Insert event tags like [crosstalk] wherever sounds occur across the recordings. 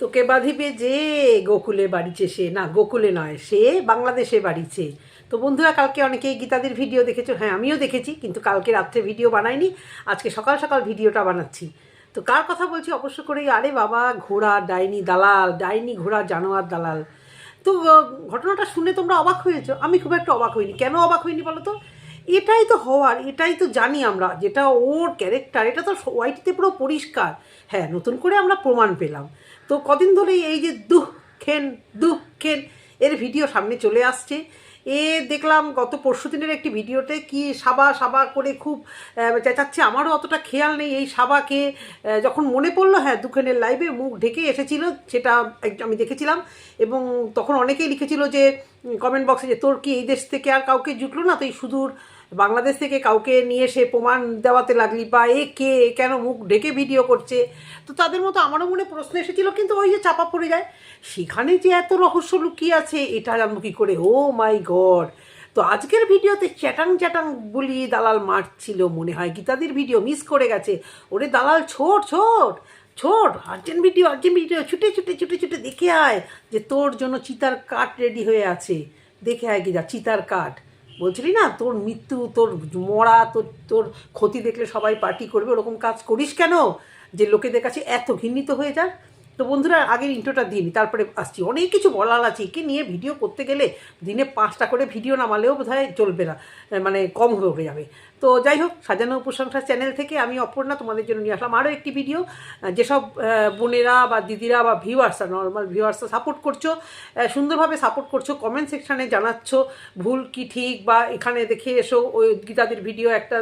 তোকে বাঁধিবে যে গোকুলে বাড়িছে সে। না, গোকুলে নয়, সে বাংলাদেশে বাড়িছে। তো বন্ধুরা, কালকে অনেকেই গীতাদের ভিডিও দেখেছ। হ্যাঁ আমিও দেখেছি, কিন্তু কালকে রাত্রে ভিডিও বানাইনি। আজকে সকাল সকাল ভিডিওটা বানাচ্ছি। তো কার কথা বলছি? অবশ্য করে আরে বাবা, ঘোড়া, ডাইনি দালাল, ডাইনি, ঘোড়া, জানোয়ার, দালাল। তো ঘটনাটা শুনে তোমরা অবাক হয়েছো। আমি খুব একটা অবাক হইনি। কেন অবাক হইনি বলো তো? এটাই তো হওয়ার, এটাই তো জানি আমরা, যেটা ওর ক্যারেক্টার এটা তো ওয়াইটিতে পুরো পরিষ্কার। হ্যাঁ নতুন করে আমরা প্রমাণ পেলাম। তো কদিন ধরেই এই যে দুঃ খেন দুঃ খেন, এর ভিডিও সামনে চলে আসছে। এ দেখলাম গত পরশু দিনের একটি ভিডিওতে কি সাবা সাবা করে খুব চেঁচাচ্ছে। আমারও অতটা খেয়াল নেই এই সাবাকে। যখন মনে পড়ল হ্যাঁ দুখানের লাইভে মুখ ঢেকে এসেছিল, সেটা আমি দেখেছিলাম। এবং তখন অনেকেই লিখেছিল যে কমেন্ট বক্সে যে, তোর কি এই দেশ থেকে আর কাউকে জুটলো না? তো এই সুদূর বাংলাদেশ থেকে কাউকে নিয়ে এসে প্রমাণ দেওয়াতে লাগলি বা এ কে কেন মুখ ঢেকে ভিডিও করছে? তো তাদের মতো আমারও মনে প্রশ্ন এসেছিল, কিন্তু ওই যে চাপা পড়ে যায়। সেখানে যে এত রহস্য লুকিয়ে আছে, এটা জানব কী করে? Oh my god! তো আজকের ভিডিওতে চ্যাটাং চ্যাটাং বলি দালাল মারছিল, মনে হয় গীতাদির ভিডিও মিস করে গেছে। ওরে দালাল, ছোট ছোট ছোট, আর্জেন্ট ভিডিও আর্জেন্ট ভিডিও, ছুটে ছুটে ছুটে ছুটে, দেখে আয় যে তোর জন্য চিতার কাঠ রেডি হয়ে আছে। দেখে আয় যা চিতার কাঠ। বলছিলি না, তোর মৃত্যু, তোর মরা, তোর তোর ক্ষতি দেখলে সবাই পার্টি করবে, ওরকম কাজ করিস কেন? যে লোকেদের কাছে এত ঘৃণিত হয়ে যাক তো বন্ধুরা, আগের ইন্ট্রোটা দিন তারপরে আসছি। অনেক কিছু বলার আছে, একে নিয়ে ভিডিও করতে গেলে দিনে পাঁচটা করে ভিডিও নামালেও বোধ হয় চলবে না মানে কম হয়ে যাবে। তো যাই হোক সাজানো প্রশংসা চ্যানেল থেকে আমি অপর্ণা তোমাদের জন্য নিয়ে আসলাম। আরও একটি ভিডিও যেসব বোনেরা বা দিদিরা বা ভিউয়ার্সরা নর্মাল ভিউয়ার্সরা সাপোর্ট করছ সুন্দরভাবে সাপোর্ট করছ কমেন্ট সেকশানে জানাচ্ছ, ভুল কি ঠিক বা এখানে দেখে এসো, ওই গীতাদের ভিডিও একটা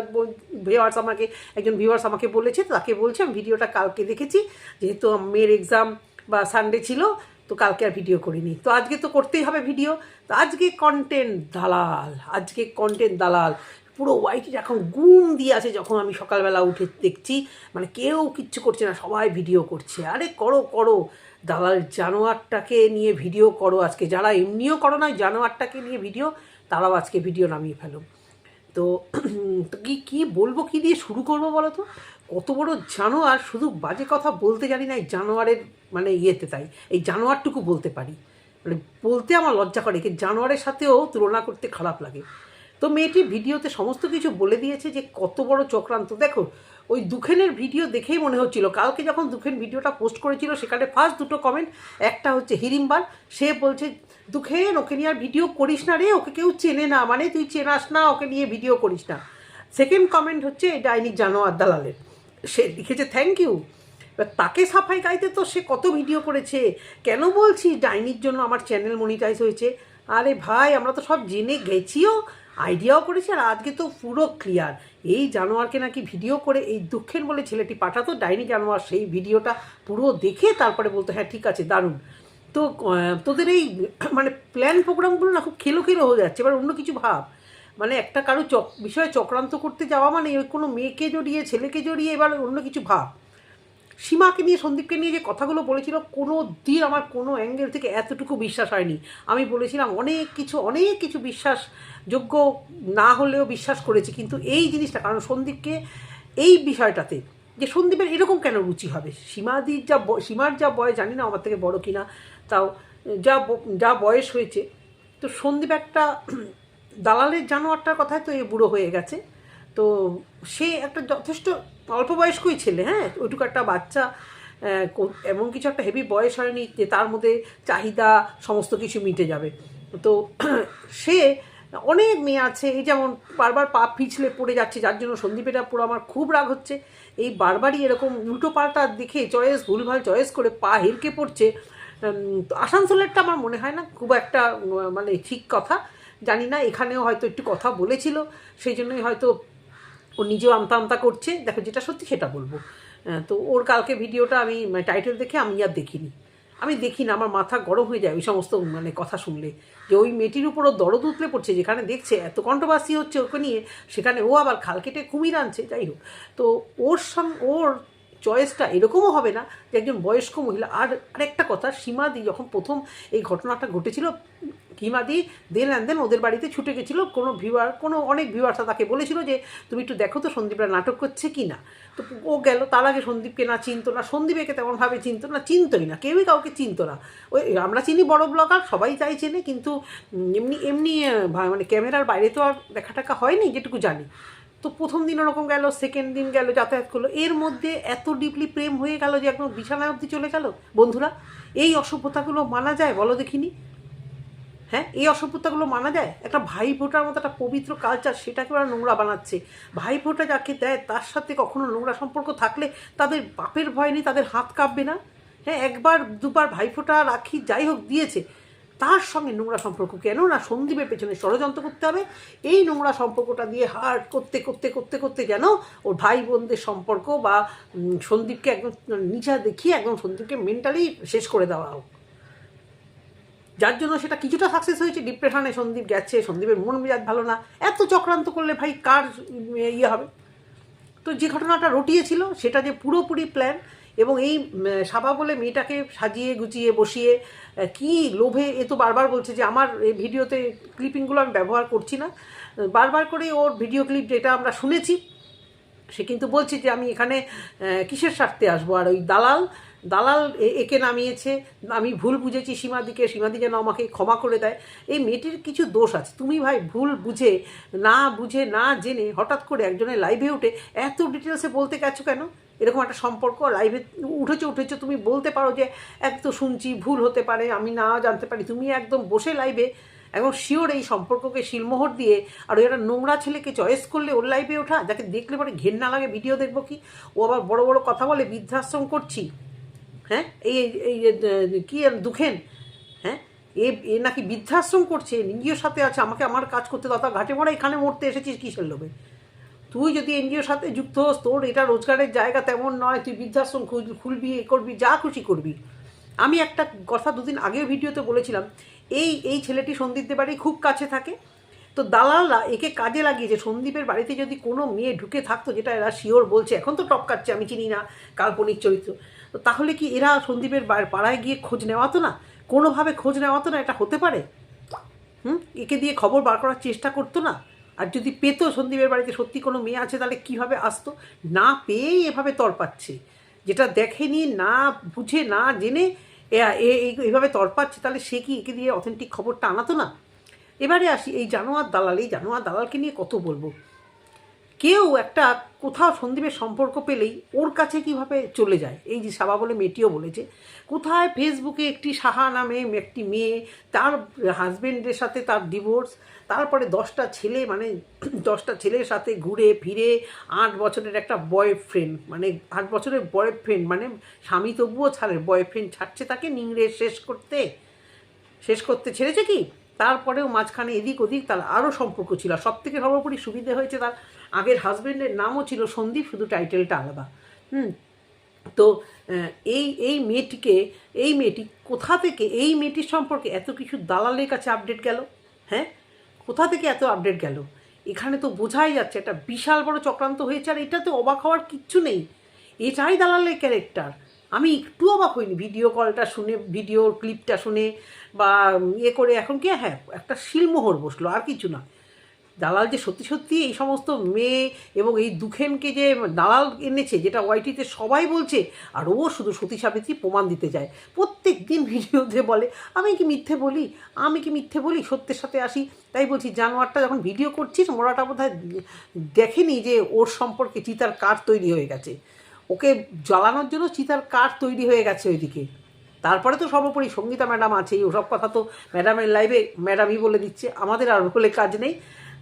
ভিউয়ার্স আমাকে, একজন ভিউয়ার্স আমাকে বলেছে, তাকে বলছে, আমি ভিডিওটা কালকে দেখেছি, যেহেতু মেয়ের এক্সাম বা সানডে ছিল, তো কালকে আর ভিডিও করিনি। তো আজকে তো করতেই হবে ভিডিও তো আজকে কন্টেন্ট দালাল, আজকে কন্টেন্ট দালাল। পুরো ওয়াইটি এখন গুম দিয়ে আছে যখন আমি সকালবেলা উঠে দেখছি মানে কেউ কিচ্ছু করছে না, সবাই ভিডিও করছে। আরে করো করো। দালাল জানোয়ারটাকে নিয়ে ভিডিও করো আজকে। যারা এমনিও করো না জানোয়ারটাকে নিয়ে ভিডিও তারাও আজকে ভিডিও নামিয়ে ফেলো। তো তো কি কি বলব, কি দিয়ে শুরু করব বলো তো? কত বড় জানোয়ার, শুধু বাজে কথা বলতে জানি না, এই জানোয়ারের মানে ইয়েতে তাই, এই জানোয়ারটুকু বলতে পারি। মানে বলতে আমার লজ্জা করে কি জানোয়ারের সাথেও তুলনা করতে খারাপ লাগে। তো মেয়েটি ভিডিওতে সমস্ত কিছু বলে দিয়েছে যে কত বড় চক্রান্ত। দেখো, ওই দুখেনের ভিডিও দেখেই মনে হচ্ছিল। কালকে যখন দুখেন ভিডিওটা পোস্ট করেছিল, সেখানে ফার্স্ট দুটো কমেন্ট একটা হচ্ছে হিরিম্বার, সে বলছে, দুখেন, ওকে নিয়ে আর ভিডিও করিস না রে, ওকে কেউ চেনে না। মানে তুই চেনাস না, ওকে নিয়ে ভিডিও করিস না। সেকেন্ড কমেন্ট হচ্ছে এই ডাইনি জানোয়ার দালালের। সে লিখেছে থ্যাংক ইউ তাকে সাফাই গাইতে তো সে কত ভিডিও করেছে? কেন বলছি ডাইনির জন্য আমার চ্যানেল মনিটাইজ হয়েছে। আরে ভাই, আমরা তো সব জেনে গেছিও। আইডিয়াও করেছি আর আজকে তো পুরো ক্লিয়ার এই জানোয়ারকে নাকি ভিডিও করে এই দুঃখের বলে ছেলেটি পাঠাতো, ডাইনি জানোয়ার সেই ভিডিওটা পুরো দেখে তারপরে বলতো হ্যাঁ ঠিক আছে, দারুণ। তো তোদের এই মানে প্ল্যান প্রোগ্রামগুলো না খুব খেলো খেলো হয়ে যাচ্ছে, এবার অন্য কিছু ভাব। মানে একটা কারও চক, বিষয়ে চক্রান্ত করতে যাওয়া মানে ওই কোনো মেয়েকে জড়িয়ে, ছেলেকে জড়িয়ে এবার অন্য কিছু ভাব। সীমাকে নিয়ে, সন্দীপকে নিয়ে যে কথাগুলো বলেছিল কোনো দিন আমার কোনো অ্যাঙ্গেল থেকে এতটুকু বিশ্বাস হয়নি। আমি বলেছিলাম, অনেক কিছু অনেক কিছু বিশ্বাসযোগ্য না হলেও বিশ্বাস করেছি, কিন্তু এই জিনিসটা, কারণ সন্দীপকে এই বিষয়টাতে, যে সন্দীপের এরকম কেন রুচি হবে? সীমাদির যা সীমার যা বয়স, জানি না আমার থেকে বড় কিনা, তাও যা যা বয়স হয়েছে, তো সন্দীপ একটা দালালের জানোয়ারটার কথায় তো এ বুড়ো হয়ে গেছে, তো সে একটা যথেষ্ট অল্প বয়স্কই ছেলে হ্যাঁ? ওইটুকু একটা বাচ্চা এমন কিছু একটা হেভি বয়স হয়নি যে তার মধ্যে চাহিদা সমস্ত কিছু মিটে যাবে। তো [clears throat] সে অনেক মেয়ে আছে, এই যেমন বারবার পা পিছলে পড়ে যাচ্ছে, যার জন্য সন্দীপেরা পুরো আমার খুব রাগ হচ্ছে। এই বারবারই এরকম উল্টো পাল্টা দেখে চয়েস ভুলভাল চয়েস করে পা হেরকে পড়ছে তো আসানসোলেরটা আমার মনে হয় না খুব একটা মানে ঠিক কথা। জানি না, এখানেও হয়তো একটু কথা বলেছিল, সেই জন্যই হয়তো ও নিজেও আমতা আমতা করছে। দেখো যেটা সত্যি সেটা বলব। তো ওর কালকে ভিডিওটা আমি টাইটেল দেখে আমি আর দেখিনি। আমি দেখি না আমার মাথা গরম হয়ে যায় ওই সমস্ত মানে কথা শুনলে। যে ওই মেয়েটির উপরও দরদ উতলে পড়ছে, যেখানে দেখছে এত কন্ট্রোভার্সি হচ্ছে ওকে নিয়ে, সেখানে ও আবার খাল কেটে কুমির আনছে, যাই হোক। তো ওর সঙ্গ ওর চয়েসটা এরকমও হবে না যে একজন বয়স্ক মহিলা। আর আরেকটা কথা, সীমাদি যখন প্রথম এই ঘটনাটা ঘটেছিল কিমাদি দেন অ্যান্ড দেন ওদের বাড়িতে ছুটে গেছিল। কোনো ভিউয়ার কোনো অনেক ভিউয়ার্সরা তাকে বলেছিল যে, তুমি একটু দেখো তো সন্দীপরা নাটক করছে কি না? তো ও গেল, তার আগে সন্দীপকে না চিনতো না সন্দীপ একে তেমনভাবে চিনতো না, চিনতোই না, কেউই কাউকে চিনতো না। ওই আমরা চিনি বড় ব্লগার সবাই তাই চেনে, কিন্তু এমনি এমনি মানে ক্যামেরার বাইরে তো আর দেখা টাকা হয়নি, যেটুকু জানি। তো প্রথম দিন ওরকম গেল সেকেন্ড দিন গেল, যাতায়াত করল। এর মধ্যে এত ডিপলি প্রেম হয়ে গেল যে একদম বিছানায় অবধি চলে গেল। বন্ধুরা, এই অসভ্যতাগুলো মানা যায় বলো দেখিনি? হ্যাঁ এই অসভ্যতাগুলো মানা যায়? একটা ভাই ফোটার মতো একটা পবিত্র কালচার সেটাকে ওরা নোংরা বানাচ্ছে? ভাই ফোঁটা যাকে দেয়, তার সাথে কখনো নোংরা সম্পর্ক থাকলে তাদের বাপের ভয় নেই, তাদের হাত কাঁপবে না? হ্যাঁ একবার, দুবার ভাইফোঁটা রাখি, যাই হোক, দিয়েছে। তার সঙ্গে নোংরা সম্পর্ক কেন না সন্দীপের পেছনে ষড়যন্ত্র করতে হবে? এই নোংরা সম্পর্কটা দিয়ে হার করতে করতে করতে করতে যেন ওর ভাই বোনদের সম্পর্ক বা সন্দীপকে একদম নিচা দেখিয়ে একদম সন্দীপকে মেন্টালি শেষ করে দেওয়া হোক? যার জন্য সেটা কিছুটা সাকসেস হয়েছে। ডিপ্রেশনে সন্দীপ গেছে, সন্দীপের মন মেজাজ ভালো না। এত চক্রান্ত করলে ভাই কার ইয়ে হবে? তো যে ঘটনাটা রটিয়েছিল, সেটা যে পুরোপুরি প্ল্যান এবং এই সাবা বলে মেয়েটাকে সাজিয়ে, গুছিয়ে, বসিয়ে কি লোভে এ তো বারবার বলছে যে আমার এই ভিডিওতে ক্লিপিংগুলো আমি ব্যবহার করছি না। বারবার করে ওর ভিডিও ক্লিপ যেটা আমরা শুনেছি, সে কিন্তু বলছে যে আমি এখানে কিসের স্বার্থে আসব? আর ওই দালাল দালাল একে নামিয়েছে, আমি ভুল বুঝেছি সীমাদিকে, সীমাদি যেন আমাকে ক্ষমা করে দেয়। এই মেয়েটির কিছু দোষ আছে। তুমি ভাই ভুল বুঝে, না বুঝে, না জেনে হঠাৎ করে একজনের লাইভে উঠে এত ডিটেলসে বলতে গেছো কেন? এরকম একটা সম্পর্ক লাইভে উঠেছে উঠেছে। তুমি বলতে পারো যে এক তো শুনছি, ভুল হতে পারে, আমি না জানতে পারি। তুমি একদম বসে লাইভে এবং শিওর এই সম্পর্ককে শিলমোহর দিয়ে আর ওই একটা নোংরা ছেলেকে চয়েস করলে ওর লাইফে ওঠা, যাকে দেখলে পরে ঘেন্না লাগে ভিডিও দেখব কি? ও আবার বড় বড় কথা বলে, বৃদ্ধাশ্রম করছি। হ্যাঁ? এই, এই- কি দুখেন? হ্যাঁ? এ এ নাকি বৃদ্ধাশ্রম করছে এনজিওর সাথে আছে, আমাকে আমার কাজ করতে দাও ঘাটে মরা এখানে মরতে এসেছিস কিসের লোভে? তুই যদি এনজিওর সাথে যুক্ত হোস, তোর এটা রোজগারের জায়গা তেমন নয়, তুই বৃদ্ধাশ্রম খুলবি, এ করবি, যা খুশি করবি। আমি একটা কথা দুদিন আগেও ভিডিওতে বলেছিলাম, এই এই ছেলেটি সন্দীপদের বাড়ি খুব কাছে থাকে, তো দালালরা একে কাজে লাগিয়েছে সন্দীপের বাড়িতে যদি কোনো মেয়ে ঢুকে থাকতো, যেটা এরা শিওর বলছে, এখন তো টপকাচ্ছে, আমি চিনি না, কাল্পনিক চরিত্র। তো তাহলে কি এরা সন্দীপের পাড়ায় গিয়ে খোঁজ নেওয়াতো না? কোনোভাবে খোঁজ নেওয়াতো না? এটা হতে পারে। হুম? একে দিয়ে খবর বার করার চেষ্টা করতো না? আর যদি পেতো সন্দীপের বাড়িতে সত্যি কোনো মেয়ে আছে, তাহলে কীভাবে আসতো? না পেয়েই এভাবে তরপাচ্ছে যেটা দেখেনি, না বুঝে, না জেনে এইভাবে তরপাচ্ছে তাহলে সে কি একে দিয়ে অথেন্টিক খবরটা আনাতো না? এবারে আসি, এই জানোয়ার দালাল, এই জানোয়ার দালালকে নিয়ে কত বলব? কেউ একটা কোথাও সন্দীপের সম্পর্ক পেলেই ওর কাছে কীভাবে চলে যায়? এই যে সাবা বলে মেয়েটিও বলেছে, কোথায় ফেসবুকে একটি সাহা নামে একটি মেয়ে, তার হাজবেন্ডের সাথে তার ডিভোর্স তারপরে দশটা ছেলে মানে [clears throat] দশটা ছেলের সাথে ঘুরে ফিরে, আট বছরের একটা বয়ফ্রেন্ড মানে আট বছরের বয়ফ্রেন্ড মানে স্বামী তবুও ছাড়ে বয়ফ্রেন্ড ছাড়ছে তাকে নিংড়ে শেষ করতে। শেষ করতে ছেড়েছে কি? তারপরেও মাঝখানে এদিক ওদিক তার আরও সম্পর্ক ছিল। সব থেকে সর্বোপরি সুবিধে হয়েছে তার আগের হাজব্যান্ডের নামও ছিল সন্দীপ, শুধু টাইটেলটা আলাদা। হুম? তো এই এই মেয়েটিকে, এই মেয়েটি কোথা থেকে, এই মেয়েটির সম্পর্কে এত কিছু দালালের কাছে আপডেট গেল? হ্যাঁ? কোথা থেকে এত আপডেট গেল? এখানে তো বোঝাই যাচ্ছে, একটা বিশাল বড় চক্রান্ত হয়েছে, আর এটাতে অবাক হওয়ার কিচ্ছু নেই। এটাই দালালের ক্যারেক্টার আমি একটু অবাক হইনি ভিডিও কলটা শুনে ভিডিও ক্লিপটা শুনে, বা ইয়ে করে এখন কি হ্যাঁ একটা শিলমোহর বসল, আর কিছু না। দালাল যে সত্যি সত্যি এই সমস্ত মেয়ে এবং এই দুখেনকে যে দালাল এনেছে, যেটা ওয়াইটিতে সবাই বলছে, আর ও শুধু সতী সাবিত্রী প্রমাণ দিতে যায়। প্রত্যেক দিন ভিডিওতে বলে, আমি কি মিথ্যে বলি? আমি কি মিথ্যে বলি? সত্যের সাথে আসি। তাই বলছি, জানোয়ারটা যখন ভিডিও করছিস, মোড়াটা বোধ দেখেনি যে ওর সম্পর্কে চিতার কাঠ তৈরি হয়ে গেছে। ওকে জ্বালানোর জন্য চিতার কাঠ তৈরি হয়ে গেছে ওইদিকে। তারপরে তো সর্বোপরি সঙ্গীতা ম্যাডাম আছেই, ওসব কথা তো ম্যাডামের লাইভে ম্যাডামই বলে দিচ্ছে, আমাদের আর বলে কাজ নেই।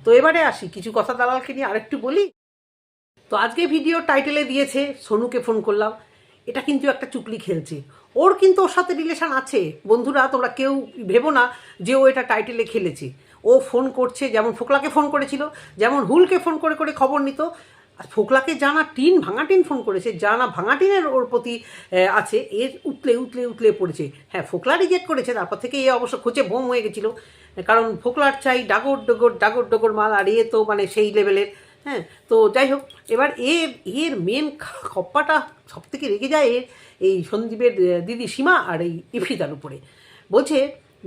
তো এবারে আসি, কিছু কথা দালালকে নিয়ে আরেকটু বলি। তো আজকে ভিডিও টাইটেলে দিয়েছে, সোনুকে ফোন করলাম, এটা কিন্তু একটা চুকলি খেলছে। ওর কিন্তু ওর সাথে রিলেশান আছে। বন্ধুরা, তোমরা কেউ ভেবো না যে ও এটা টাইটেলে খেলেছে। ও ফোন করছে, যেমন ফোকলাকে ফোন করেছিল, যেমন হুলকে ফোন করে করে খবর নিত আর ফোকলাকে জানা টিন ভাঙা টিন ফোন করেছে, জানা ভাঙা টিনের ওর প্রতি আছে, এর উতলে উতলে উতলে পড়েছে। হ্যাঁ ফোকলা রিজেক্ট করেছে, তারপর থেকে এ অবশ্য খোঁচে বোম হয়ে গেছিল। কারণ ফোকলার চাই ডাগর ডগর ডাগর ডগর মাল, আর এ তো মানে সেই লেভেলের হ্যাঁ তো যাই হোক, এবার এর এর মেন খপ্পাটা সব থেকে রেগে যায় এর এই সন্দীপের দিদি সীমা আর এই ইফিদার উপরে। বলছে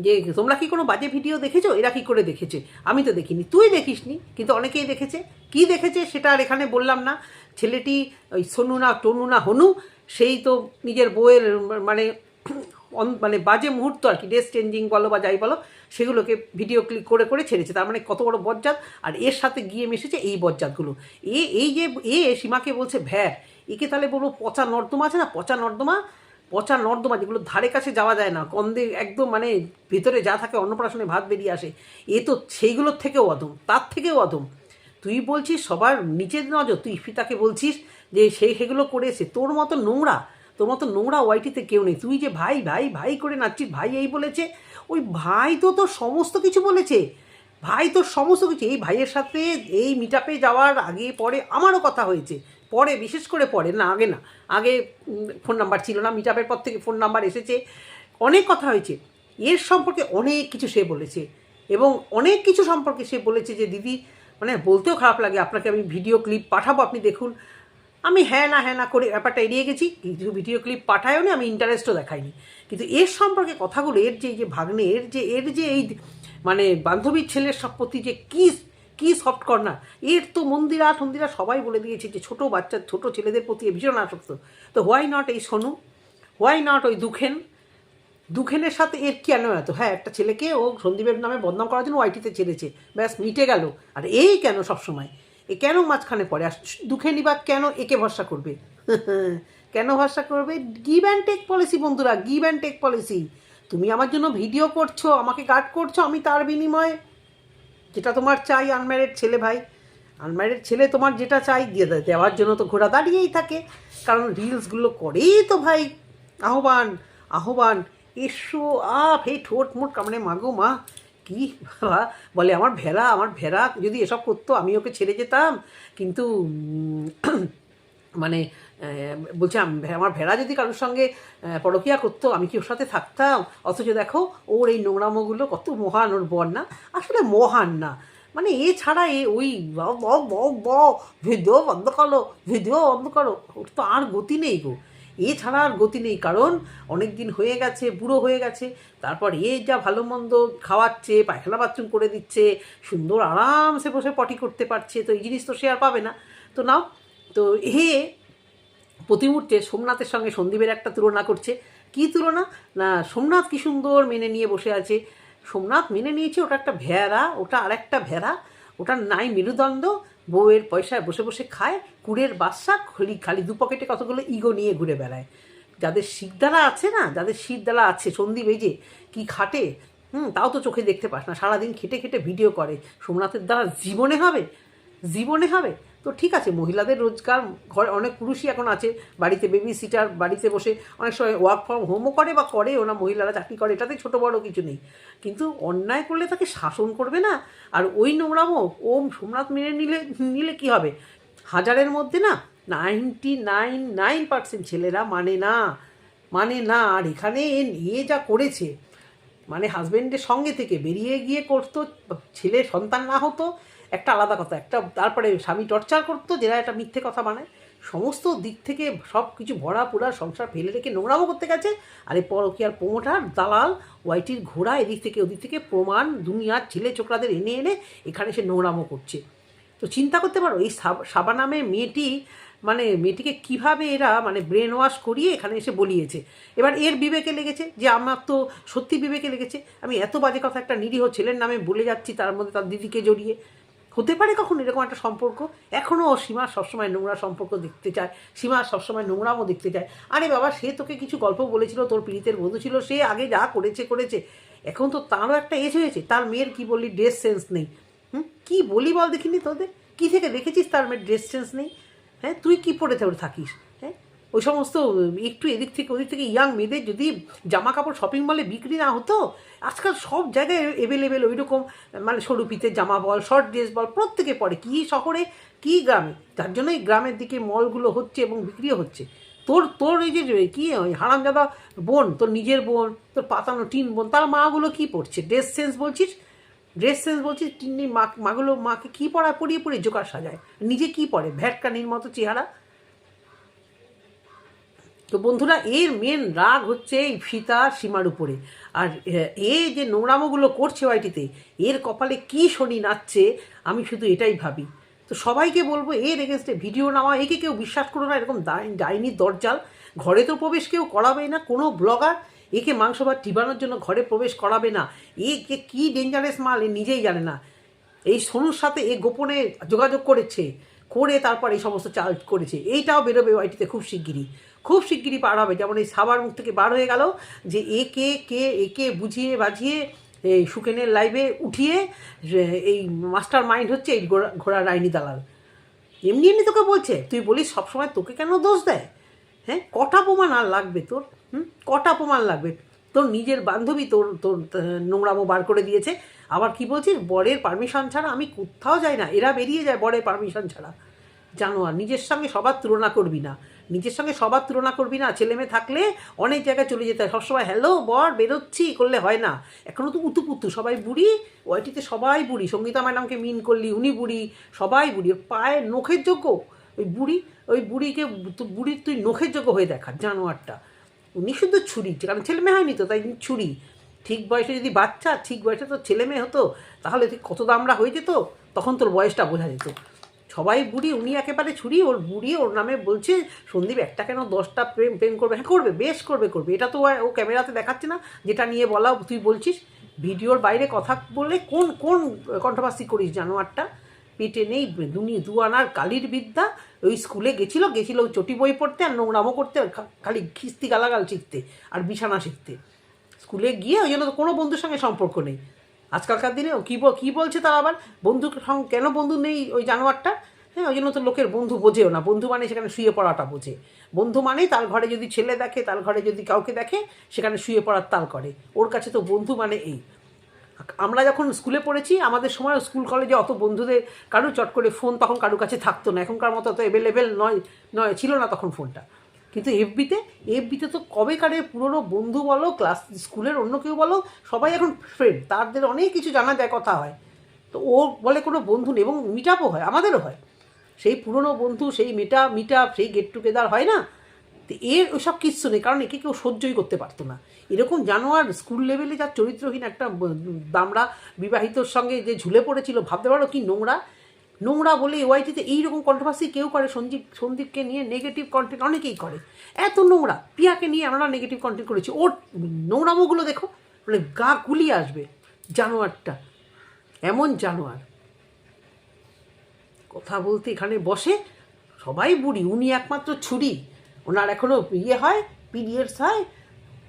যে তোমরা কি কোনো বাজে ভিডিও দেখেছ? এরা কি করে দেখেছে? আমি তো দেখিনি। তুই দেখিসনি, কিন্তু অনেকেই দেখেছে। কি দেখেছে সেটা আর এখানে বললাম না। ছেলেটি ওই সোনু না টনু না হনু, সেই তো নিজের বউয়ের মানে মানে বাজে মুহূর্ত আর কি ড্রেস চেঞ্জিং বলো বা যাই বলো, সেগুলোকে ভিডিও ক্লিক করে করে ছেড়েছে। তার মানে কত বড় বজ্জাত। আর এর সাথে গিয়ে মিশেছে এই বজ্জাতগুলো। এ, এই যে, এ সীমাকে বলছে ভ্যাট একে তাহলে বলব পচা নর্দমা আছে না? পচা নর্দমা পচা নর্দমা যেগুলো ধারে কাছে যাওয়া যায় না কন্দে একদম মানে ভিতরে যা থাকে অন্নপ্রাশনে ভাত বেরিয়ে আসে, এ তো সেইগুলোর থেকেও অদম তার থেকেও অদম তুই বলছিস সবার নিচের নজর, তুই ইফিতাকে বলছিস যে সেই সেগুলো করেছে তোর মতো নোংরা, তোর মতো নোংরা ওয়াইটিতে কেউ নেই। তুই যে ভাই ভাই ভাই করে নাচছিস, ভাই এই বলেছে, ওই ভাই তো তোর সমস্ত কিছু বলেছে। ভাই তোর সমস্ত কিছু, এই ভাইয়ের সাথে এই মিটাপে যাওয়ার আগে পরে আমারও কথা হয়েছে। পরে, বিশেষ করে পরে, না, আগে না, আগে ফোন নাম্বার ছিল না মিট পর থেকে ফোন নাম্বার এসেছে। অনেক কথা হয়েছে। এর সম্পর্কে অনেক কিছু সে বলেছে এবং অনেক কিছু সম্পর্কে সে বলেছে যে, দিদি মানে বলতেও খারাপ লাগে, আপনাকে আমি ভিডিও ক্লিপ পাঠাবো, আপনি দেখুন। আমি হ্যাঁ না হ্যাঁ না করে ব্যাপারটা এড়িয়ে গেছি কিছু ভিডিও ক্লিপ পাঠায়ও নি, আমি ইন্টারেস্টও দেখাইনি। কিন্তু এর সম্পর্কে কথাগুলো, এর যে যে ভাগ্নে, এর যে এর যে, এই মানে বান্ধবীর ছেলের সব প্রতি যে, কী কী সফট কর্নার এর তো মন্দিরা টন্দিরা সবাই বলে দিয়েছে যে ছোটো বাচ্চা, ছোটো ছেলেদের প্রতি ভীষণ আসক্ত। তো হোয়াই নট এই সোনু? হোয়াই নট ওই দুখেন? দুখেনের সাথে এর কেন এত হ্যাঁ একটা ছেলেকে ও সন্দীপের নামে বদনাম করার জন্য ওয়াইটিতে ছেড়েছে। ব্যাস, মিটে গেল। আর এই কেন সবসময়? এ কেন মাঝখানে পড়ে? আর দুখেনি বা কেন একে ভরসা করবে? [laughs] কেন ভরসা করবে? গিভ অ্যান্ড টেক পলিসি বন্ধুরা গিভ অ্যান্ড টেক পলিসি তুমি আমার জন্য ভিডিও করছ, আমাকে গার্ড করছ, আমি তার বিনিময়ে যেটা তোমার চাই আনম্যারিড ছেলে ভাই। আনম্যারিড ছেলে তোমার যেটা চাই, দিয়ে দে- দেওয়ার জন্য তো ঘোরা দাঁড়িয়েই থাকে। কারণ রিলসগুলো করেই তো ভাই। আহ্বান আহ্বান। এসো, আপ, হে ঠোঁট মোট কামড়ে মাগো মা। কি বাবা, বলে আমার ভেড়া আমার ভেড়া, যদি এসব করতো, আমি ওকে ছেড়ে যেতাম। কিন্তু [clears throat] মানে বলছে আমার ভেড়া যদি কারোর সঙ্গে পরকীয়া করতো, আমি কি ওর সাথে থাকতাম? অথচ দেখো, ওর এই নোংরামোগুলো কত মহান ওর বর না? আসলে মহান না। মানে এছাড়া এ ওই ব ব ব ভিডিও বন্ধ করো, ভিডিও বন্ধ করো, ওর তো আর গতি নেই গো। এছাড়া আর গতি নেই, কারণ অনেক দিন হয়ে গেছে, বুড়ো হয়ে গেছে, তারপর এ যা ভালো মন্দ খাওয়াচ্ছে, পায়খানা বাথরুম করে দিচ্ছে, সুন্দর আরামসে বসে পটি করতে পারছে, তো এই জিনিস তো সে আর পাবে না। তো নাও, তো হে প্রতি মুহূর্তে সোমনাথের সঙ্গে সন্দীপের একটা তুলনা করছে। কি তুলনা? না, সোমনাথ কি সুন্দর মেনে নিয়ে বসে আছে। সোমনাথ মেনে নিয়েছে ওটা একটা ভেড়া, ওটা আর একটা ভেড়া। ওটা নাই মেরুদণ্ড, বউয়ের পয়সায় বসে বসে খায়, কুড়ের বাচ্চা, খালি খালি দু পকেটে কতগুলো ইগো নিয়ে ঘুরে বেড়ায়। যাদের শিরদালা আছে না, যাদের শিরদালা আছে, সন্দীপ এই যে কী খাটে, হুম, তাও তো চোখে দেখতে পাস না, সারাদিন খেটে খেটে ভিডিও করে। সোমনাথের দ্বারা জীবনে হবে জীবনে হবে। তো ঠিক আছে, মহিলাদের রোজগার, ঘরে, অনেক পুরুষই এখন আছে, বাড়িতে বেবি সিটার বাড়িতে বসে অনেক সময় ওয়ার্ক ফ্রম হোমও করে বা করে ওনা মহিলারা চাকরি করে, এটাতে ছোটো বড় কিছু নেই। কিন্তু অন্যায় করলে তাকে শাসন করবে না, আর ওই নোংরামো ও সোমনাথ মেনে নিলে নিলে কি হবে? হাজারের মধ্যে না নাইনটি নাইন নাইন পার্সেন্ট ছেলেরা মানে না মানে না, আর এখানে এ যা করেছে মানে হাজবেন্ডের সঙ্গে থেকে বেরিয়ে গিয়ে করতো, ছেলে সন্তান না হতো একটা আলাদা কথা, একটা তারপরে স্বামী টর্চার করতো যেটা একটা মিথ্যে কথা বানায় সমস্ত দিক থেকে সব কিছু ভরা পোড়া সংসার ফেলে রেখে নোংরামো করতে গেছে। আর এই পরকিয়ার প্রমোটার দালাল, ওয়াইটির ঘোড়া, এদিক থেকে ওদিক থেকে প্রমাণ দুনিয়ার ছেলে ছোকরাদের এনে এনে এখানে সে নোংরামো করছে। তো চিন্তা করতে পারো, এই সাবা নামে মেয়েটি মানে মেয়েটিকে কীভাবে এরা মানে ব্রেন ওয়াশ করিয়ে এখানে এসে বলিয়েছে। এবার এর বিবেকে লেগেছে, যে আমার তো সত্যি বিবেকে লেগেছে। আমি এত বাজে কথা একটা নিরীহ ছেলের নামে বলে যাচ্ছি, তার মধ্যে তার দিদিকে জড়িয়ে। হতে পারে কখন এরকম একটা সম্পর্ক? এখনও সীমা সবসময় নোংরা সম্পর্ক দেখতে চায়। সীমা সবসময় নোংরামও দেখতে চায়। আরে বাবা, সে তোকে কিছু গল্প বলেছিল, তোর পীড়িতের বন্ধু ছিল, সে আগে যা করেছে করেছে। এখন তো তারও একটা এজ হয়েছে। তার মেয়ের কি বললি ড্রেস সেন্স নেই। হুম? কী বলি বল দেখিনি তোদের? কী থেকে দেখেছিস তার মেয়ের ড্রেস সেন্স নেই? হ্যাঁ তুই কী পড়ে থাকিস? ওই সমস্ত, একটু এদিক থেকে ওদিক থেকে ইয়াং মেয়েদের যদি জামা কাপড় শপিং মলে বিক্রি না হতো, আজকাল সব জায়গায় অ্যাভেলেবেল ওই রকম মানে সরু পিতের জামা বল শর্ট ড্রেস বল, প্রত্যেকে পরে, কী শহরে, কী গ্রামে, তার জন্যই গ্রামের দিকে মলগুলো হচ্ছে এবং বিক্রিও হচ্ছে। তোর তোর এই যে, কি ওই হারামজাদা বোন, তোর নিজের বোন, তোর পাতানো টিন বোন, তার মাগুলো কী পড়ছে ড্রেস সেন্স বলছিস? ড্রেস সেন্স বলছিস টিন্নি মা, মাগুলো মাকে কী পড়ায় পরিয়ে পরিয়ে জোকার সাজায়? নিজে কী পরে? ভ্যাটকানির মতো চেহারা? তো বন্ধুরা, এর মেন রাগ হচ্ছে এই ফিতা সীমার উপরে। আর, এ যে নোংরামোগুলো করছে ওয়াইটিতে এর কপালে কি শনি নাচছে, আমি শুধু এটাই ভাবি। তো সবাইকে বলব, এর এগেনস্টে ভিডিও নেওয়া একে কেউ বিশ্বাস করো না, এরকম ডাই- ডাইনির দরজাল। ঘরে তো প্রবেশ কেউ করাবে না, কোনো ব্লগার একে মাংস ভাত টিবানোর জন্য ঘরে প্রবেশ করাবে না। এ কে কী ডেঞ্জারাস মাল, এ নিজেই জানে না। এই সোনুর সাথে এ গোপনে যোগাযোগ করেছে, করে তারপর এই সমস্ত চাল করেছে। এইটাও বেরোবে ওয়াইটিতে খুব শিগগিরই। খুব শিগগিরই পার হবে। যেমন এই সাবার মুখ থেকে বার হয়ে গেল যে একে, কে, একে বুঝিয়ে বাজিয়ে এই সুকেনের লাইভে উঠিয়ে এই মাস্টার মাইন্ড হচ্ছে এই ঘোড়া ঘোড়া রাইনি দালাল। এমনি এমনি তোকে বলছে, তুই বলিস সবসময় তোকে কেন দোষ দেয়? হ্যাঁ কটা প্রমাণ আর লাগবে তোর? হুম, কটা প্রমাণ লাগবে? তোর নিজের বান্ধবী তোর তোর নোংরামো বার করে দিয়েছে। আবার কি বলছিস, বরের পারমিশন ছাড়া আমি কোথাও যাই না। এরা বেরিয়ে যায় বরের পারমিশন ছাড়া। জানো আর নিজের সঙ্গে সবার তুলনা করবি না। নিজের সঙ্গে সবার তুলনা করবি না। ছেলে মেয়ে থাকলে অনেক জায়গায় চলে যেতে হয়। সবসময়, হ্যালো, বর, বেরোচ্ছি করলে হয় না। এখনও তো উতুপুতু, সবাই বুড়ি। ওয়াইটিতে সবাই বুড়ি। সঙ্গীতা ম্যাডামকে মিন করলি, উনি বুড়ি। সবাই বুড়ি। পায়ে নখের যোগ্য? ওই বুড়ি, ওই বুড়িকে বুড়ির তুই নখের যোগ্য হয়ে দেখা জানোয়ারটা। উনি শুধু ছুরি। কারণ ছেলে মেয়ে হয়নি তো, তাই ছুরি। ঠিক বয়সে যদি বাচ্চা, ঠিক বয়সে তো ছেলে মেয়ে হতো, তাহলে তুই কত দামরা হয়ে যেত? তখন তোর বয়সটা বোঝা যেত। সবাই বুড়ি, উনি একেবারে ছুরি, ওর বুড়ি, ওর নামে বলছে, সন্দীপ, একটা কেন দশটা প্রেম প্রেম করবে? হ্যাঁ করবে, বেশ করবে করবে। এটা তো ও ক্যামেরাতে দেখাচ্ছে না, যেটা নিয়ে বলা, তুই বলছিস, ভিডিওর বাইরে কথা বলে কোন কোন কন্ট্রোভার্সি করিস জানোয়ারটা? পেটে নেই, দুনি দুয়ানার কালির বিদ্যা, ওই স্কুলে গেছিল গেছিল চটি বই পড়তে আর নোংরামো করতে খালি খিস্তি গালাগাল শিখতে আর বিছানা শিখতে। স্কুলে গিয়ে ওই জন্য তো কোনো বন্ধুর সঙ্গে সম্পর্ক নেই। আজকালকার দিনে কী কী বলছে তারা আবার? সঙ্গে কেন বন্ধু নেই ওই জানোয়ারটা? হ্যাঁ ওই জন্য তো লোকের বন্ধু বোঝেও না। বন্ধু মানে সেখানে শুয়ে পড়াটা বোঝে। বন্ধু মানে তার ঘরে যদি ছেলে দেখে, তার ঘরে যদি কাউকে দেখে, সেখানে শুয়ে পড়ার তাল করে। ওর কাছে তো বন্ধু মানে এই। আমরা যখন স্কুলে পড়েছি, আমাদের সময় স্কুল কলেজে অত বন্ধুদের কারও চট করে ফোন তখন কারও কাছে থাকতো না। এখনকার মতো অত অ্যাভেলেবেল নয় নয়, ছিল না তখন ফোনটা। কিন্তু এফবিতে এফবিতে তো কবেকারের পুরনো বন্ধু বলো, ক্লাস, স্কুলের অন্য কেউ বলো, সবাই এখন ফ্রেন্ড তাদের অনেক কিছু জানা যায়, কথা হয়। তো ও বলে কোনো বন্ধু নেই এবং মিট আপও হয়, আমাদেরও হয়। সেই পুরনো বন্ধু, সেই মিটা মিট আপ সেই গেট টুগেদার হয় না। তো এর ওসব কিচ্ছু নেই, কারণ একে কেউ সহ্যই করতে পারতো না। এরকম জানোয়ার স্কুল লেভেলে যার চরিত্রহীন একটা দামড়া, বিবাহিতর সঙ্গে যে ঝুলে পড়েছিল, ভাবতে পারো কি নোংরা? নোংরা বলে ওয়াইটিতে এইরকম কন্ট্রোভার্সি কেউ করে, সঞ্জীব, সন্দীপকে নিয়ে নেগেটিভ কন্টেন্ট অনেকেই করে। এত নোংরা। পিয়াকে নিয়ে আমরা নেগেটিভ কন্টেন্ট করেছি। ওর নোংরামোগুলো দেখো মানে গা গুলি আসবে জানোয়ারটা। এমন জানোয়ার। কথা বলতে এখানে বসে সবাই বুড়ি, উনি একমাত্র ছুরি। ওনার এখনও ইয়ে হয় পিরিয়ডস হয়,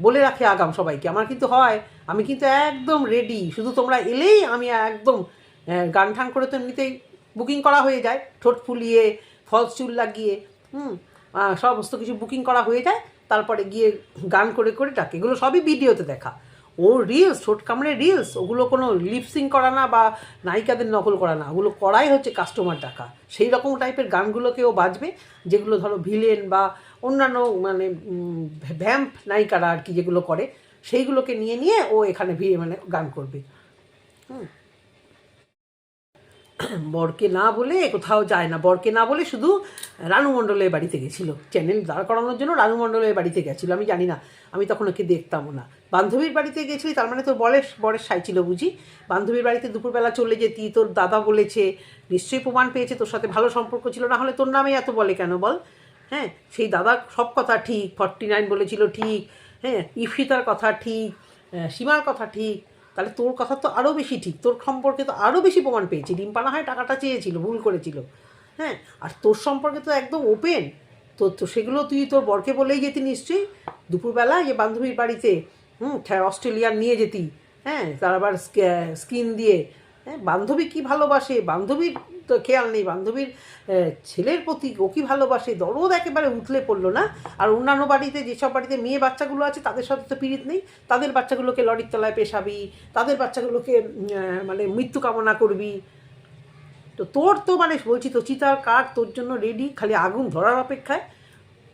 বলে রাখে আগাম সবাইকে। আমার কিন্তু হয়, আমি কিন্তু একদম রেডি শুধু তোমরা এলেই আমি একদম গান ঠান করে তো এমনিতেই বুকিং করা হয়ে যায়, ঠোঁট ফুলিয়ে ফলস চুল লাগিয়ে, হুম সমস্ত কিছু বুকিং করা হয়ে যায়, তারপরে গিয়ে গান করে করে ডাকে। এগুলো সবই ভিডিওতে দেখা। ও রিলস ছোট কামড়ে রিলস ওগুলো কোনো লিপসিং করা না বা নায়িকাদের নকল করা না। ওগুলো করাই হচ্ছে কাস্টমার টাকা সেই রকম টাইপের গানগুলোকেও বাজবে, যেগুলো ধরো ভিলেন বা অন্যান্য মানে ভ্যাম্প নায়িকারা আর কি যেগুলো করে, সেইগুলোকে নিয়ে নিয়ে ও এখানে মানে গান করবে। হুম। [clears throat] বরকে না বলে কোথাও যায় না। বরকে না বলে শুধু রানু মণ্ডলের বাড়িতে গেছিল। চ্যানেল দাঁড় করানোর জন্য রানু মণ্ডলের বাড়িতে গেছিল। আমি জানি না, আমি তখন ওকে দেখতামও না। বান্ধবীর বাড়িতে গেছিলি, তার মানে তোর বরের বরের সাই ছিল বুঝি। বান্ধবীর বাড়িতে দুপুরবেলা চলে যেতি, তোর দাদা বলেছে, নিশ্চয়ই প্রমাণ পেয়েছে, তোর সাথে ভালো সম্পর্ক ছিল, না হলে তোর নামে এত বলে কেন বল? হ্যাঁ সেই দাদার সব কথা ঠিক ফর্টি নাইন বলেছিল ঠিক হ্যাঁ ইফিতার কথা ঠিক সীমার কথা ঠিক তাহলে তোর কথা তো আরও বেশি ঠিক। তোর সম্পর্কে তো আরও বেশি প্রমাণ পেয়েছি। রিম্পানা হয় টাকাটা চেয়েছিল, ভুল করেছিল। হ্যাঁ আর তোর সম্পর্কে তো একদম ওপেন তো তো সেগুলো তুই তোর বরকে বলেই যেতি নিশ্চয়ই। দুপুরবেলা যে বান্ধবীর বাড়িতে, হুম অস্ট্রেলিয়ার নিয়ে যেতি। হ্যাঁ তার আবার স্কিন দিয়ে। হ্যাঁ বান্ধবী কী ভালোবাসে? বান্ধবীর তো খেয়াল নেই, বান্ধবীর ছেলের প্রতি ও কি ভালোবাসে? দরদ একেবারে উতলে পড়ল না। আর অন্যান্য বাড়িতে, যেসব বাড়িতে মেয়ে বাচ্চাগুলো আছে, তাদের সাথে তো পীড়িত নেই। তাদের বাচ্চাগুলোকে লরির তলায় পেশাবি, তাদের বাচ্চাগুলোকে মানে মৃত্যু কামনা করবি। তো তোর তো মানে বলছি তো, চিতার কাঠ তোর জন্য রেডি খালি আগুন ধরার অপেক্ষায়।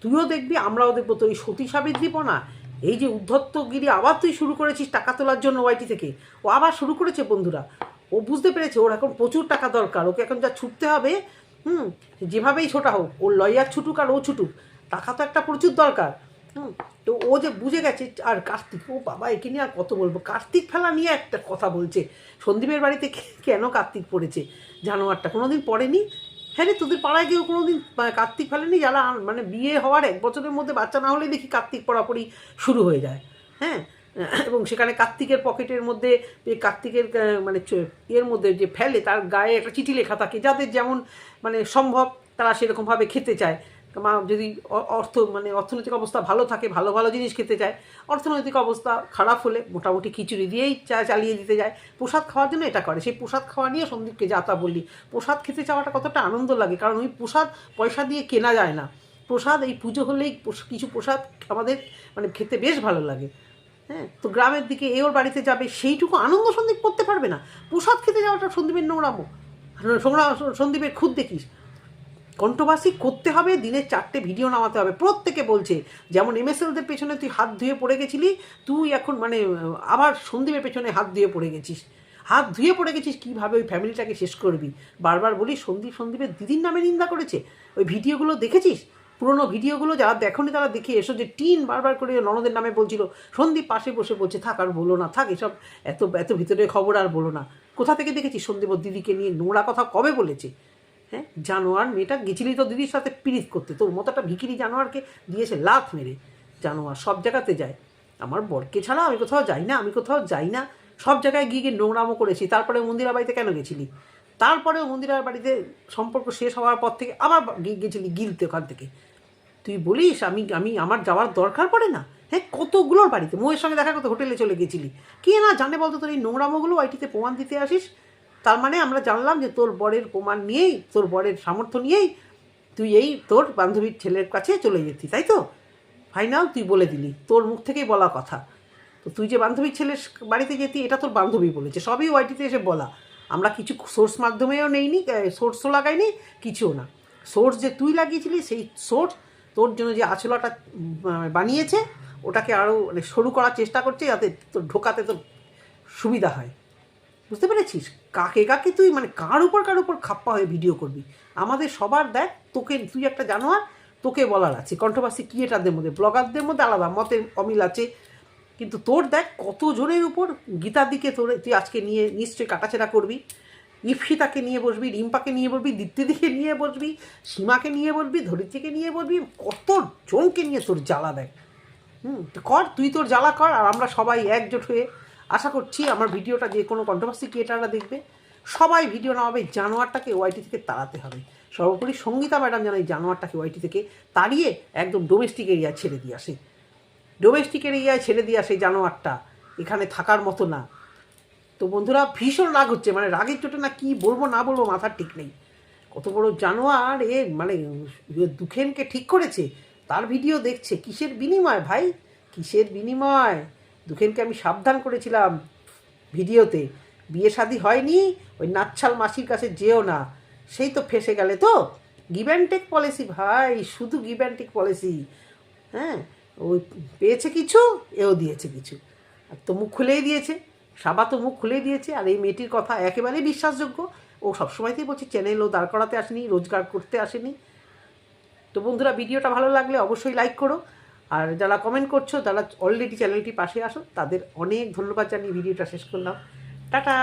তুইও দেখবি, আমরাও দেখব। তো এই সতী সাবিত্রীপনা এই যে উদ্ধত্তগিরি, আবার তুই শুরু করেছিস টাকা তোলার জন্য ওয়াইটি থেকে। ও আবার শুরু করেছে, বন্ধুরা। ও বুঝতে পেরেছে ওর এখন প্রচুর টাকা দরকার ওকে এখন যা ছুটতে হবে হুম যেভাবেই ছোটা হোক ওর লয়ার ছুটুক আর ও ছুটুক টাকা তো একটা প্রচুর দরকার হুম তো ও যে বুঝে গেছে আর কার্তিক ও বাবা একে নিয়ে আর কত বলব কার্তিক ফেলা নিয়ে একটা কথা বলছে সন্দীপের বাড়িতে কেন কার্তিক পড়েছে জানোয়ারটা কোনোদিন পড়েনি? হ্যাঁ রে তোদের পাড়ায় কেউ কোনোদিন আহ, কার্তিক ফেলেনি? যারা মানে বিয়ে হওয়ার এক বছরের মধ্যে বাচ্চা না হলেই দেখি কার্তিক পড়াপড়ি শুরু হয়ে যায় হ্যাঁ? এবং সেখানে কার্তিকের পকেটের মধ্যে কার্তিকের মানে এর মধ্যে যে ফেলে, তার গায়ে একটা চিঠি লেখা থাকে, যাদের যেমন মানে সম্ভব তারা সেরকমভাবে খেতে চায়। মা যদি অর্থ মানে অর্থনৈতিক অবস্থা ভালো থাকে, ভালো ভালো জিনিস খেতে চায়, অর্থনৈতিক অবস্থা খারাপ হলে মোটামুটি খিচুড়ি দিয়েই চা চালিয়ে দিতে যায়। প্রসাদ খাওয়ার জন্য এটা করে। সেই প্রসাদ খাওয়া নিয়ে সন্দীপকে যা তা বললি প্রসাদ খেতে চাওয়াটা কতটা আনন্দ লাগে, কারণ ওই প্রসাদ পয়সা দিয়ে কেনা যায় না। প্রসাদ, এই পুজো হলেই কিছু প্রসাদ আমাদের মানে খেতে বেশ ভালো লাগে। হ্যাঁ তো গ্রামের দিকে এ ওর বাড়িতে যাবে, সেইটুকু আনন্দ সন্দীপ করতে পারবে না। প্রসাদ খেতে যাওয়াটা সন্দীপের নোংরামো। নোংরা সন্দীপের খুদ দেখিস। কণ্ঠবাসী করতে হবে, দিনে চারটে ভিডিও নামাতে হবে। প্রত্যেকে বলছে, যেমন এমএসএলদের পেছনে তুই হাত ধুয়ে পড়ে গেছিলি, তুই এখন মানে আবার সন্দীপের পেছনে হাত ধুয়ে পড়ে গেছিস। হাত ধুয়ে পড়ে গেছিস, কীভাবে ওই ফ্যামিলিটাকে শেষ করবি? বারবার বলি, সন্দীপ সন্দীপের দিদির নামে নিন্দা করেছে। ওই ভিডিওগুলো দেখেছিস? পুরোনো ভিডিওগুলো যারা দেখনি তারা দেখে এসো যে টিন বারবার করে ননদের নামে বলছিল, সন্দীপ পাশে বসে বলছে, থাক আর বলো না, থাক, এসব এত এত ভিতরে খবর আর বলো না। কোথা থেকে দেখেছি সন্দীপ? দিদিকে নিয়ে নোংরা কথা কবে বলেছে? হ্যাঁ জানোয়ার মেয়েটা গেছিলি তো দিদির সাথে পিরিত করতে। তোর মতো একটা ভিকিরি জানোয়ারকে দিয়েছে লাথ মেরে। জানোয়ার সব জায়গাতে যায়। আমার বরকে ছাড়া আমি কোথাও যাই না, আমি কোথাও যাই না। সব জায়গায় গিয়ে গিয়ে নোংরামো করেছি। তারপরে মন্দিরা বাড়িতে কেন গেছিলি? তারপরে মন্দিরার বাড়িতে সম্পর্ক শেষ হওয়ার পর থেকে আবার গেছিলি গিলতে ওখান থেকে। তুই বলিস, আমি আমি আমার যাওয়ার দরকার পড়ে না? হ্যাঁ কতগুলোর বাড়িতে? মোয়ের সঙ্গে দেখা করতে হোটেলে চলে গেছিলি কে না জানে বলতো তোর এই নোংরামোগুলো? আইটিতে প্রমাণ দিতে আসিস? তার মানে আমরা জানলাম যে তোর বরের প্রমাণ নিয়েই, তোর বরের সামর্থ্য নিয়েই তুই এই তোর বান্ধবীর ছেলের কাছে চলে যেতি, তাই তো? ফাইনাল তুই বলে দিলি, তোর মুখ থেকেই বলা কথা। তো তুই যে বান্ধবীর ছেলের বাড়িতে যেতি, এটা তোর বান্ধবী বলেছে। সবই ওয়াইটিতে এসে বলা। আমরা কিছু সোর্স মাধ্যমেও নেইনি সোর্সও লাগাইনি কিছুও না। সোর্স যে তুই লাগিয়েছিলি সেই সোর্স তোর জন্য যে আছলাটা উম, বানিয়েছে ওটাকে আরও মানে সরু করার চেষ্টা করছে যাতে তোর ঢোকাতে তোর সুবিধা হয়। বুঝতে পেরেছিস? কাকে কাকে তুই মানে কার উপর কার উপর খাপ্পা হয়ে ভিডিও করবি? আমাদের সবার দেখ তোকে তুই একটা জানোয়ার তোকে বলার আছে। কন্ট্রোভার্সি ক্রিয়েটারদের মধ্যে ব্লগারদের মধ্যে আলাদা মতের অমিল আছে কিন্তু তোর দেখ কত জনের উপর গীতার দিকে তোর তুই আজকে নিয়ে নিশ্চয়ই কাটাছেড়া করবি। ইফিতাকে নিয়ে বসবি, রিম্পাকে নিয়ে বসবি দীপ্তিদিকে নিয়ে বসবি, সীমাকে নিয়ে বসবি, ধরিত্রীকে নিয়ে বসবি কত জনকে নিয়ে তোর জ্বালা দেখ। হুম কর, তুই তোর জ্বালা কর আর আমরা সবাই একজোট হয়ে আশা করছি আমার ভিডিওটা যে কোনো কন্ট্রোভার্সি ক্রিয়েটাররা দেখবে, সবাই ভিডিও নামাবে, জানোয়ারটাকে ওয়াইটি থেকে তাড়াতে হবে। সর্বোপরি সঙ্গীতা ম্যাডাম যেন এই জানোয়ারটাকে ওয়াইটি থেকে তাড়িয়ে একদম ডোমেস্টিক এরিয়া ছেড়ে দিয়ে আসে। ডোমেস্টিক এরিয়ায় ছেড়ে দিয়ে আসে জানোয়ারটা। এখানে থাকার মতো না। তো বন্ধুরা, ভীষণ রাগ হচ্ছে। মানে রাগের চোটে না কি বলব, না বলব মাথার ঠিক নেই। কত বড় জানোয়ার, এ মানে দুখেনকে ঠিক করেছে, তার ভিডিও দেখছে। কিসের বিনিময় ভাই? কিসের বিনিময়? দুখেনকে আমি সাবধান করেছিলাম ভিডিওতে। বিয়ে শাদি হয়নি, ওই নাচ্ছাল মাসির কাছে যেও না। সেই তো ফেসে গেলে তো। গিভ অ্যান্ড টেক পলিসি ভাই, শুধু গিভ অ্যান্ড টেক পলিসি হ্যাঁ? ওই পেয়েছে কিছু, এও দিয়েছে কিছু। আর তো মুখ খুলেই দিয়েছে, সাবা তো মুখ খুলেই দিয়েছে, আর এই মেয়েটির কথা একেবারেই বিশ্বাসযোগ্য। ও সবসময়তেই বলছে চ্যানেল ও দাঁড় করাতে আসেনি, রোজগার করতে আসেনি। তো বন্ধুরা, ভিডিওটা ভালো লাগলে অবশ্যই লাইক করো। আর যারা কমেন্ট করছ, যারা অলরেডি চ্যানেলটি পাশে আসো, তাদের অনেক ধন্যবাদ জানিয়ে ভিডিওটা শেষ করলাম। টাটা!